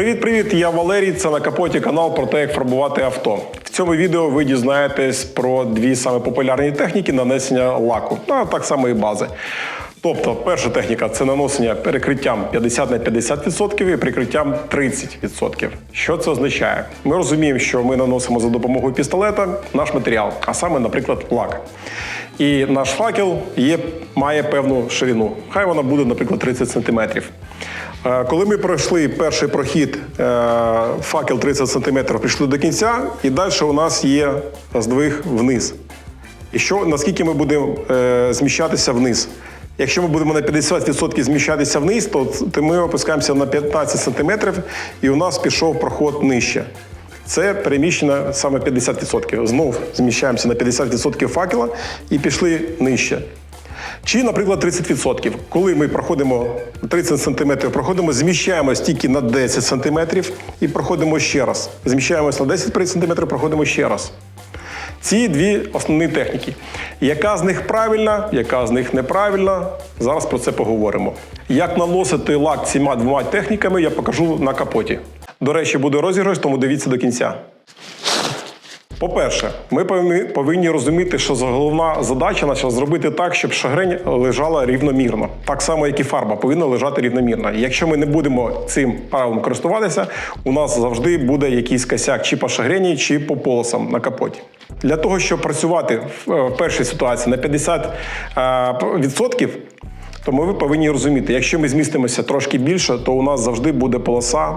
Привіт-привіт! Я Валерій. Це на капоті канал про те, як фарбувати авто. В цьому відео ви дізнаєтесь про дві саме популярні техніки нанесення лаку, ну, а так само і бази. Тобто, перша техніка це наносення перекриттям 50 на 50% і прикриттям 30%. Що це означає? Ми розуміємо, що ми наносимо за допомогою пістолета наш матеріал, а саме, наприклад, лак. І наш факел є, має певну ширину. Хай вона буде, наприклад, 30 см. Е, Коли ми пройшли перший прохід е, факел 30 см, прийшли до кінця, і далі у нас є здвиг вниз. І що наскільки ми будемо е, зміщатися вниз? Якщо ми будемо на 50% зміщатися вниз, то, ми опускаємося на 15 см, і у нас пішов проход нижче. Це переміщення саме 50%. Знов зміщаємося на 50% факела і пішли нижче. Чи, наприклад, 30%. Коли ми проходимо 30 см, проходимо, зміщаємось тільки на 10 см і проходимо ще раз. Зміщаємось на 10 см, проходимо ще раз. Ці дві основні техніки. Яка з них правильна, яка з них неправильна, зараз про це поговоримо. Як наносити лак цими двома техніками, я покажу на капоті. До речі, буде розіграш, тому дивіться до кінця. По-перше, ми повинні- розуміти, що головна задача наша зробити так, щоб шагрень лежала рівномірно. Так само, як і фарба повинна лежати рівномірно. І Якщо ми не будемо цим правилом користуватися, у нас завжди буде якийсь косяк чи по шагрені, чи по полосам на капоті. Для того, щоб працювати в е, першій ситуації на 50%, відсотків, то ми повинні розуміти, якщо ми змістимося трошки більше, то у нас завжди буде полоса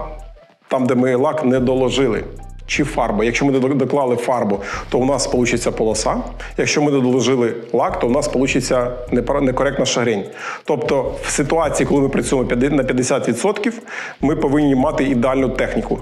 там, де ми лак не доложили. Чи фарба. Якщо ми доклали фарбу, то у нас вийде полоса. Якщо ми не доложили лак, то у нас вийде некоректна шагрень. Тобто, в ситуації, коли ми працюємо на 50%, ми повинні мати ідеальну техніку.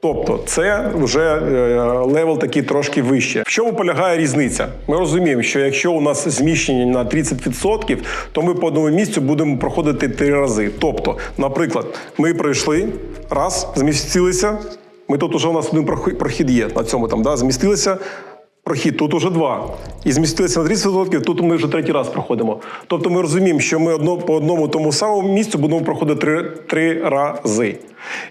Тобто, це вже е, левел такий трошки вище. В чому полягає різниця? Ми розуміємо, що якщо у нас зміщення на 30%, то ми по одному місцю будемо проходити три рази. Тобто, наприклад, ми пройшли раз, змістилися. Ми тут уже у нас один прохід є на цьому там, да, змістилися. Прохід тут уже два. І змістилися на 30%, тут ми вже третій раз проходимо. Тобто ми розуміємо, що ми одно, по одному тому самому місцю будемо проходити три, три рази.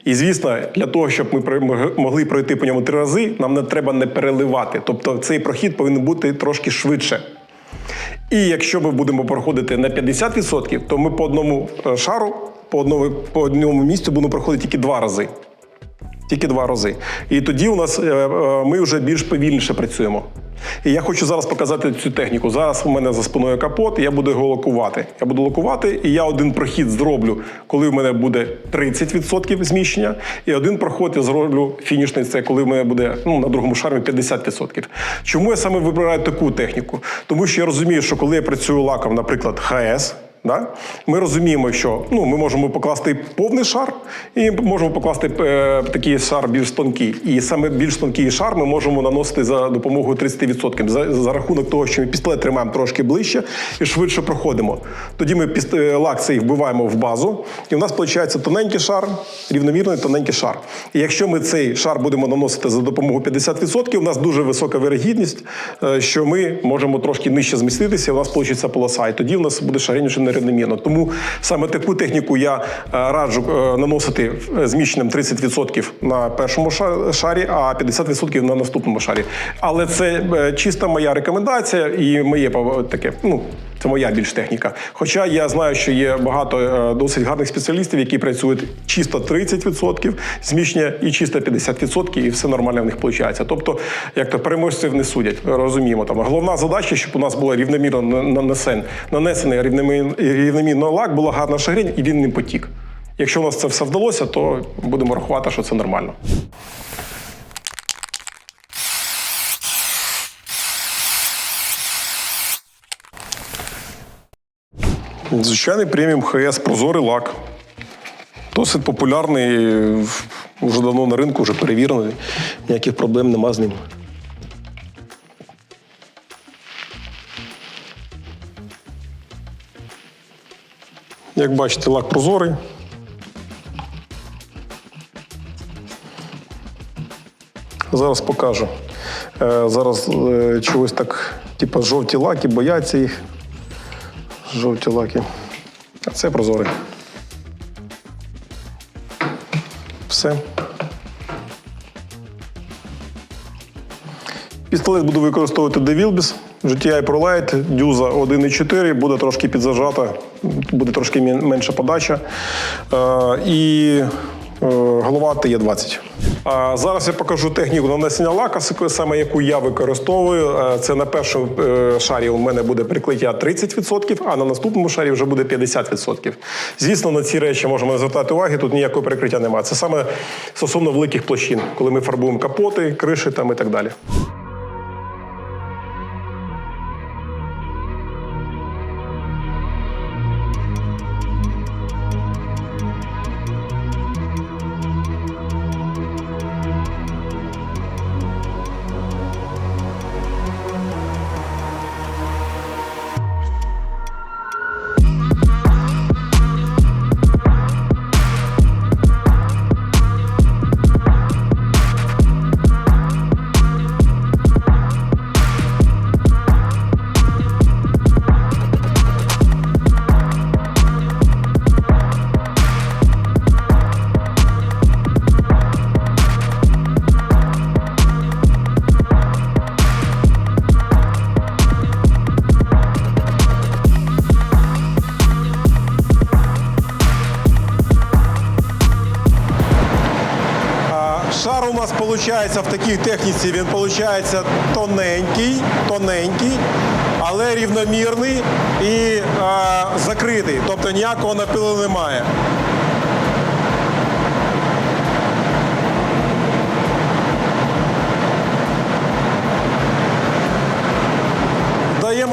І звісно, для того, щоб ми могли пройти по ньому три рази, нам не треба не переливати. Тобто цей прохід повинен бути трошки швидше. І якщо ми будемо проходити на 50%, то ми по одному е, шару, по одному, по одному місцю будемо проходити тільки два рази. Тільки два рази. І тоді у нас е, е, ми вже більш повільніше працюємо. І я хочу зараз показати цю техніку. Зараз у мене за спиною капот, і я буду його лакувати. Я буду лакувати, і я один прохід зроблю, коли в мене буде 30% зміщення, і один проход я зроблю фінішний, це коли в мене буде ну, на другому шармі 50%. Чому я саме вибираю таку техніку? Тому що я розумію, що коли я працюю лаком, наприклад, ХС. Да? Ми розуміємо, що ну, ми можемо покласти повний шар і можемо покласти е, такий шар більш тонкий. І саме більш тонкий шар ми можемо наносити за допомогою 30%. За, за рахунок того, що ми пістолет тримаємо трошки ближче і швидше проходимо. Тоді ми піст... е, лак цей вбиваємо в базу, і у нас виходить тоненький шар, рівномірний тоненький шар. І якщо ми цей шар будемо наносити за допомогою 50%, у нас дуже висока вирогідність, е, що ми можемо трошки нижче зміститися, і у нас вийде полоса. І тоді у нас буде шарення нерівномірно. Тому саме таку техніку я е, раджу е, наносити е, зміщенням 30% на першому шарі, а 50% на наступному шарі. Але це чиста моя рекомендація і моє таке. Ну, це моя більш техніка. Хоча я знаю, що є багато досить гарних спеціалістів, які працюють чисто 30% зміщення і чисто 50%, і все нормально в них виходить. Тобто, як то переможців не судять, розуміємо. Там головна задача, щоб у нас було рівномірно нанесен, нанесений рівномірно, лак, була гарна шагрень і він не потік. Якщо у нас це все вдалося, то будемо рахувати, що це нормально. Звичайний преміум ХС прозорий лак. Досить популярний, вже давно на ринку, вже перевірений. Ніяких проблем нема з ним. Як бачите, лак прозорий. Зараз покажу. Е, Зараз е, чогось так, типу, жовті лаки, бояться їх. Жовті лаки. А це прозорий. Все. Пістолет буду використовувати DeWilbis. GTI ProLight, дюза 1.4, буде трошки підзажата, буде трошки менша подача. Е, і е, голова Т-20. А зараз я покажу техніку нанесення лака, саме яку я використовую. Е, Це на першому шарі у мене буде прикриття 30%, а на наступному шарі вже буде 50%. Звісно, на ці речі можемо звертати уваги, тут ніякого перекриття немає. Це саме стосовно великих площин, коли ми фарбуємо капоти, криші там і так далі. Виходить в такій техніці, він виходить тоненький, тоненький, але рівномірний і е, закритий, тобто ніякого напилу немає.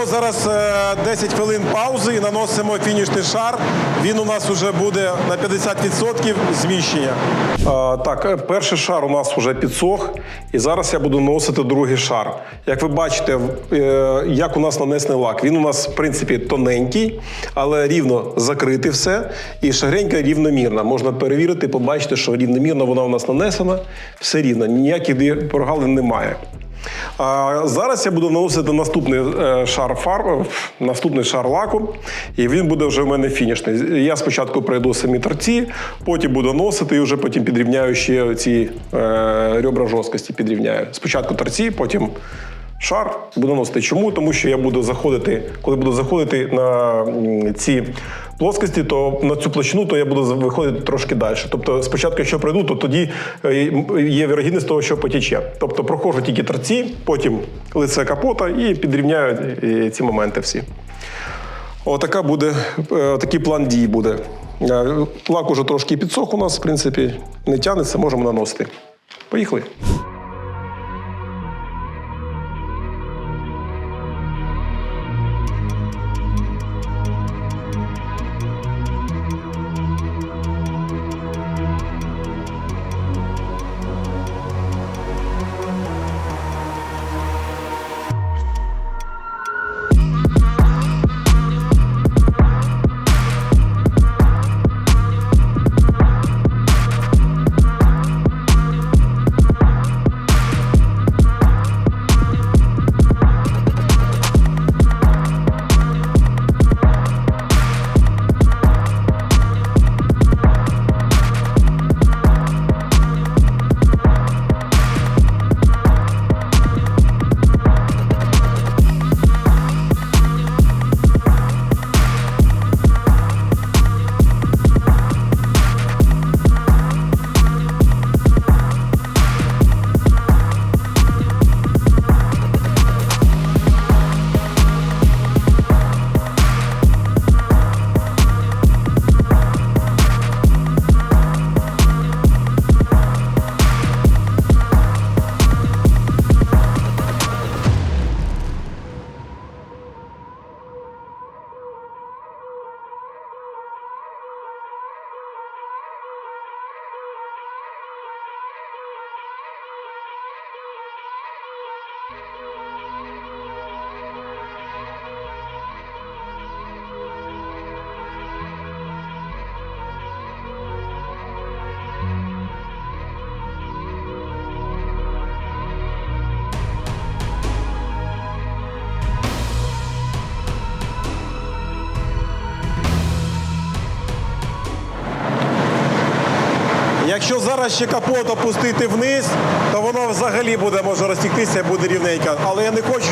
Зараз е, 10 хвилин паузи і наносимо фінішний шар. Він у нас вже буде на 50% зміщення. Так, е, перший шар у нас вже підсох, і зараз я буду наносити другий шар. Як ви бачите, е, як у нас нанесений лак. Він у нас, в принципі, тоненький, але рівно закритий все. І шагренька рівномірна. Можна перевірити, побачити, що рівномірно вона у нас нанесена. Все рівно, ніяких прогалин немає. А зараз я буду наносити наступний е, шар фарб, наступний шар лаку, і він буде вже в мене фінішний. Я спочатку пройду самі торці, потім буду носити і вже потім підрівняю ще ці е, ребра жорсткості. Підрівняю. Спочатку торці, потім шар буду носити. Чому? Тому що я буду заходити, коли буду заходити на ці плоскості, то на цю площину, то я буду виходити трошки далі. Тобто, спочатку, якщо пройду, то тоді е, є вірогідність того, що потіче. Тобто проходжу тільки торці, потім лице капота і підрівняю е, ці моменти всі. Отака буде, е, такий план дій буде. Е, Лак уже трошки підсох у нас, в принципі, не тягнеться, можемо наносити. Поїхали. Якщо зараз ще капот опустити вниз, то воно взагалі буде може розтіктися і буде рівненько. Але я не хочу,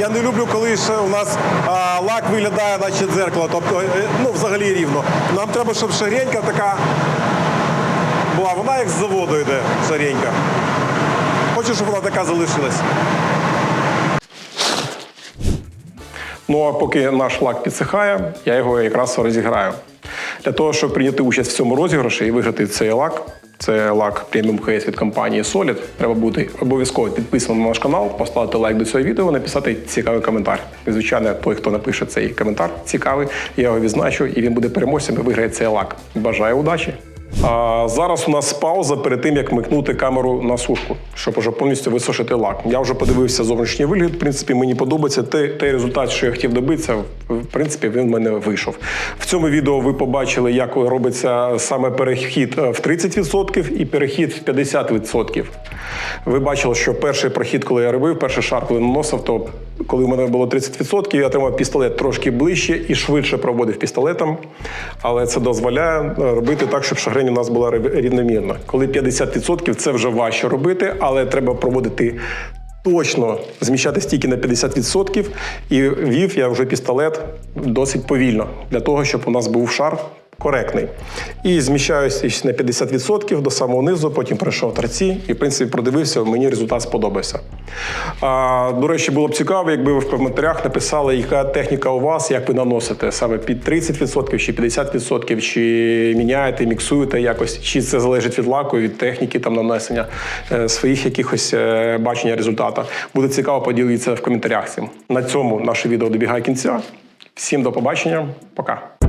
я не люблю, коли ще у нас а, лак виглядає, наче дзеркало. Тобто, е, ну взагалі рівно. Нам треба, щоб шаренька така була. Вона як з заводу йде, шаренька. Хочу, щоб вона така залишилась. Ну а поки наш лак підсихає, я його якраз розіграю. Для того, щоб прийняти участь в цьому розіграші і виграти цей лак, це лак преміум ХС від компанії Solid, треба бути обов'язково підписаним на наш канал, поставити лайк до цього відео, написати цікавий коментар. І, звичайно, той, хто напише цей коментар цікавий, я його відзначу, і він буде переможцем і виграє цей лак. Бажаю удачі! А зараз у нас пауза перед тим, як микнути камеру на сушку, щоб уже повністю висушити лак. Я вже подивився зовнішній вигляд. В принципі, мені подобається той, той результат, що я хотів добитися. В принципі, він в мене вийшов. В цьому відео ви побачили, як робиться саме перехід е, в 30% і перехід в 50%. Ви бачили, що перший прохід, коли я робив, перший шар, коли наносив, то коли в мене було 30%, я отримав пістолет трошки ближче і швидше проводив пістолетом. Але це дозволяє е, робити так, щоб шагрень у нас була рів- рівномірна. Коли 50% це вже важче робити, але треба проводити точно зміщати стільки на 50%. І вів я вже пістолет досить повільно для того, щоб у нас був шар коректний. І зміщаюся на 50% до самого низу, потім пройшов торці і, в принципі, продивився, мені результат сподобався. А, до речі, було б цікаво, якби ви в коментарях написали, яка техніка у вас, як ви наносите саме під 30% чи 50%, чи міняєте, міксуєте якось, чи це залежить від лаку, від техніки там нанесення е, своїх якихось е, бачення результата. Буде цікаво поділитися в коментарях цим. На цьому наше відео добігає кінця. Всім до побачення, пока.